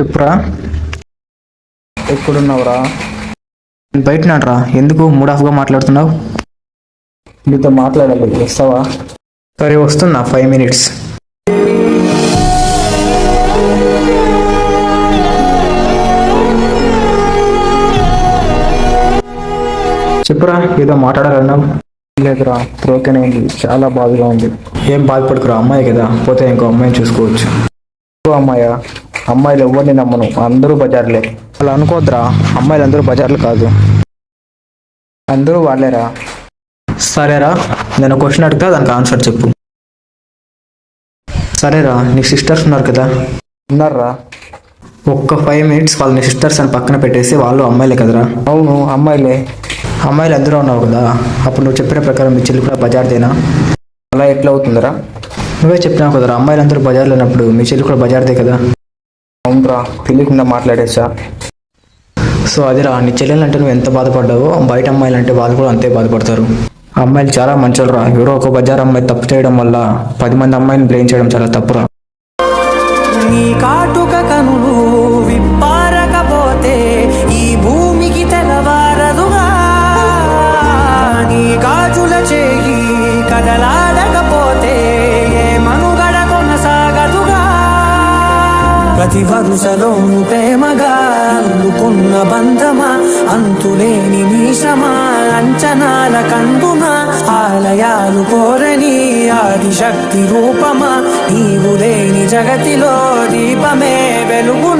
చెప్పరా. ఎక్కడున్నావురా? బయటనాడ్రా. ఎందుకు మూడ్ ఆఫ్గా మాట్లాడుతున్నావు? నీతో మాట్లాడాలి వస్తావా? సరే వస్తున్నా. Five minutes. చెప్పురా ఏదో మాట్లాడాలన్నావు? లేదురా. బ్రోకెన్ అయింది. చాలా బాధగా ఉంది. ఏం బాధపడుకురా? అమ్మాయి కదా. పోతే ఇంకో అమ్మాయిని చూసుకోవచ్చు. ఓ అమ్మాయ? అమ్మాయిలు ఎవరిని నమ్మను? అందరూ బజార్లే. అలా అనుకోద్దురా అమ్మాయిలు అందరూ బజార్లు కాదు. అందరూ వాళ్ళేరా? సరేరా నేను క్వశ్చన్ అడుగుతా దానికి ఆన్సర్ చెప్పు. సరేరా నీకు సిస్టర్స్ ఉన్నారు కదా? ఉన్నారా ఒక్క ఫైవ్ మినిట్స్ వాళ్ళని సిస్టర్స్ అని పక్కన పెట్టేసి వాళ్ళు అమ్మాయిలే కదరా? అవును అమ్మాయిలే. అమ్మాయిలు అందరూ ఉన్నావు కదా? అప్పుడు నువ్వు చెప్పిన ప్రకారం మీ చెల్లి కూడా బజార్దేనా? అలా ఎట్లా అవుతుందిరా? నువ్వే చెప్పినావు కదరా అమ్మాయిలు అందరూ బజార్లో ఉన్నప్పుడు మీ చెల్లి కూడా బజార్దే కదా? అవునరా తెలియకుండా మాట్లాడేసా సో అదిరా నీ చెల్లెలు అంటే నువ్వు ఎంత బాధపడ్డావో బయట అమ్మాయిలు అంటే వాళ్ళు కూడా అంతే బాధపడతారు. అమ్మాయిలు చాలా మంచోళ్ళరా. ఎవరో ఒక బజార్ అమ్మాయి తప్పు చేయడం వల్ల పది మంది అమ్మాయిని బ్లేమ్ చేయడం చాలా తప్పురా. నీ కాటుక కనులు విప్పారకపోతే ఈ భూమికి తెలవారదుగా నీ గాజుల చేయి ప్రతి వరుసలోను ప్రేమగా అల్లుకున్న బంధమా అంతులేని నీశమా అంచనాల కందున ఆలయాలు కోరని ఆది శక్తి రూపమా నీవు లేని జగతిలో దీపమే వెలుగు.